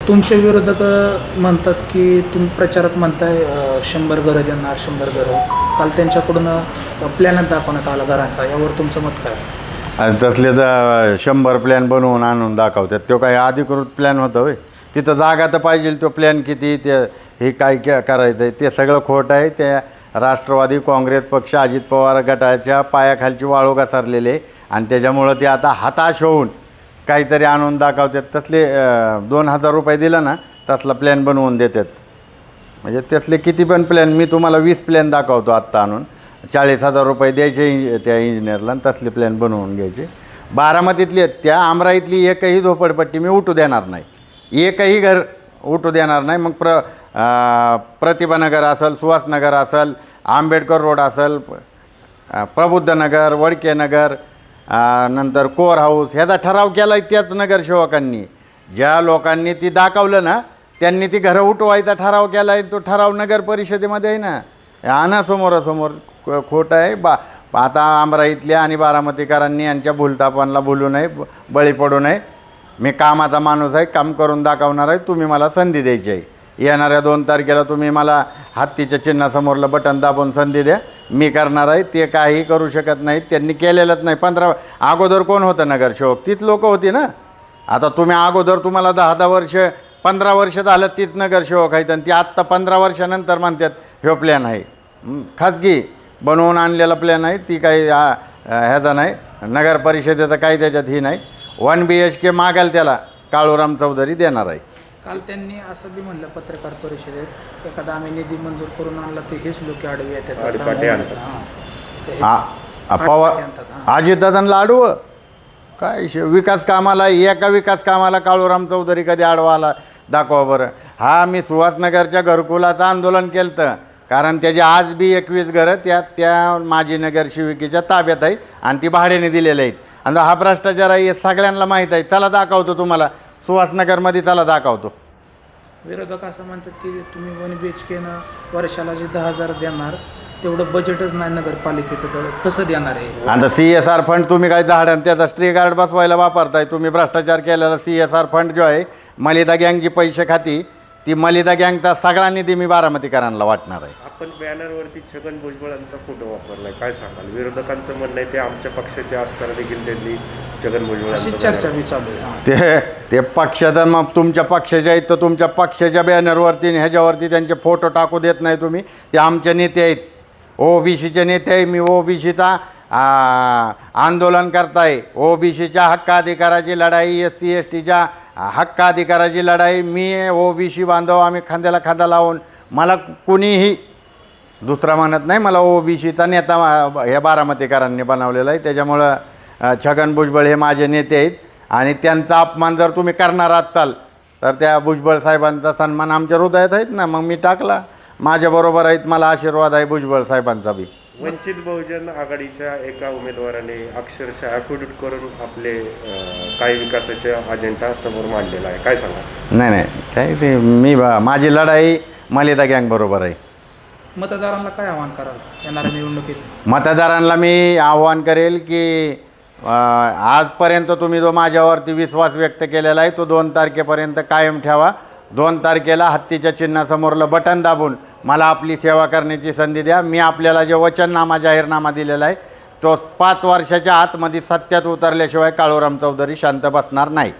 तुमच्या विरोधक म्हणतात की तुम्ही प्रचारात म्हणताय अ, शंभर घरं देणार शंभर घरं. काल त्यांच्याकडून प्लॅनच दाखवण्यात आला घरांचा. यावर तुमचं मत काय? आणि तसले तर शंभर प्लॅन बनवून आणून दाखवतात. तो काही अधिकृत प्लॅन होतं होय. तिथं जागा तर पाहिजे तो प्लॅन किती ते हे काय काय करायचं आहे ते सगळं खोट आहे. त्या राष्ट्रवादी काँग्रेस पक्ष अजित पवार गटाच्या पायाखालची वाळू घसरलेले. आणि त्याच्यामुळं ते आता हताश होऊन काहीतरी आणून दाखवतात. तसले दोन हजार रुपये दिला ना तसला प्लॅन बनवून देतात. म्हणजे त्यातले किती पण प्लॅन मी तुम्हाला वीस प्लॅन दाखवतो आत्ता आणून. चाळीस हजार रुपये द्यायचे इंज त्या इंजिनियरला आणि तसले प्लॅन बनवून घ्यायचे. बारामतीतली आहेत त्या अमराईतली एकही झोपडपट्टी मी उठू देणार नाही. एकही घर उठू देणार नाही. मग प्र प्रतिभानगर असेल सुहासनगर असेल आंबेडकर रोड असेल प्रबुद्धनगर वडकेनगर नंतर कोर हाऊस ह्याचा ठराव केला आहे त्याच नगरसेवकांनी. ज्या लोकांनी ती दाखवलं ना त्यांनी ती घरं उठवायचा ठराव केला आहे तो ठराव नगर परिषदेमध्ये आहे ना. आणा समोरासमोर खोट खोटं आहे. बा आता अमराईतल्या आणि बारामतीकरांनी यांच्या भूलतापांना भुलू नये ब- बळी पडू नये. मी कामाचा माणूस आहे काम करून दाखवणार आहे तुम्ही मला संधी द्यायची आहे. येणाऱ्या दोन तारखेला तुम्ही मला हत्तीच्या चिन्हासमोरलं बटन दाबून संधी द्या. मी करणार आहे ते काही करू शकत नाहीत त्यांनी केलेलंच नाही. पंधरा अगोदर कोण होतं नगरसेवक? तीच लोकं होती ना? आता तुम्ही अगोदर तुम्हाला दहा दहा वर्ष पंधरा वर्ष झालं तीच नगरसेवक आहेत आणि ती आत्ता पंधरा वर्षानंतर म्हणतात ह्यो प्लॅन आहे. खाजगी बनवून आणलेला प्लॅन आहे ती काही ह्याचा नाही. नगर परिषदेचं काही त्याच्यात ही नाही. वन बी एच के मागाल त्याला काळूराम चौधरी देणार आहे. काल त्यांनी असं बी म्हणलं पत्रकार परिषदेत एखादा आम्ही निधी मंजूर करून आणला ते हेच लोक आडवे येतात आडपाटे आणतात. हां. ते हे- आ आ, पवार आडपाटे आणतात, हां. अजितदादांना आडवं काय शे- विकास कामाला एका विकास कामाला काळूराम चौधरी कधी आडवा आला? दाखवा बरं. हा मी सुहासनगरच्या घरकुलाचं आंदोलन केलं तर कारण त्याची आज बी एकवीस घरं त्या त्या माजी नगर शिविकेच्या ताब्यात आहेत आणि ती भाड्याने दिलेल्या आहेत. आणि हा भ्रष्टाचार आहे हे सगळ्यांना माहीत आहे. चला दाखवतो तुम्हाला. सुहासनगरमध्ये चला दाखवतो. विरोधक असं म्हणतात की तुम्ही वन बी एच केनं वर्षाला जे दहा हजार देणार तेवढं बजेटच नाही नगरपालिकेचं तर कसं देणार आहे? आता सी एस आर फंड तुम्ही काय झाडं त्याचा स्ट्री गार्ड बसवायला वापरताय तुम्ही भ्रष्टाचार केलेला सी एस आर फंड जो आहे मलिदा गँग जी पैसे खाती ती मलिदा गँगचा सगळा निधी मी बारामतीकरांना वाटणार आहे. आपण बॅनरवरती छगन भुजबळांचा फोटो वापरलाय. काय सांगाल? विरोधकांचं म्हणणं आहे ते आमच्या पक्षाचे असताना देखील त्यांनी छगन अशी चर्चा banner- बी चालू आहे. हां. ते ते पक्षाचं मग तुमच्या पक्षाचे आहेत तर तुमच्या पक्षाच्या बॅनरवरती आणि ह्याच्यावरती त्यांचे फोटो टाकू देत नाही तुम्ही. ते आमचे नेते आहेत. ओबीसीचे नेते आहे. मी ओबीसीचा आंदोलन करताय. ओबीसीच्या हक्काधिकाराची लढाई एस सी एस टीच्या हक्काधिकाराची लढाई मी ओबीसी बांधव आम्ही खांद्याला खांदा लावून मला कुणीही दुसरा म्हणत नाही मला ओबीसीचा नेता हे बारामतीकरांनी बनवलेला आहे. त्याच्यामुळं छगन भुजबळ हे माझे नेते आहेत आणि त्यांचा अपमान जर तुम्ही करणार असाल तर त्या भुजबळ साहेबांचा सन्मान आमच्या हृदयात आहेत ना मग मी टाकला. माझ्याबरोबर आहेत मला आशीर्वाद आहे भुजबळ साहेबांचा बी. वंचित बहुजन आघाडीच्या एका उमेदवाराने अक्षरशः ॲफिडेविट करून आपले काही विकासाचे अजेंडा समोर मांडलेला आहे. काय सांगा नाही नाही. काय ते मी बा- माझी लढाई मलिदा गँग बरोबर आहे. मतदारांना काय आव्हान कराल येणाऱ्या निवडणुकीत? मतदारांना मी आव्हान करेल की अ, आजपर्यंत तुम्ही जो माझ्यावरती विश्वास व्यक्त केलेला आहे तो दोन तारखेपर्यंत कायम ठेवा. दोन तारखेला हत्तीच्या चिन्हासमोरलं बटन दाबून मला आपली सेवा करण्याची संधी द्या. मी आपल्याला जे वचननामा जाहीरनामा दिलेला आहे तो पाच वर्षाच्या आतमध्ये सत्यात उतरल्याशिवाय काळूराम चौधरी शांत बसणार नाही.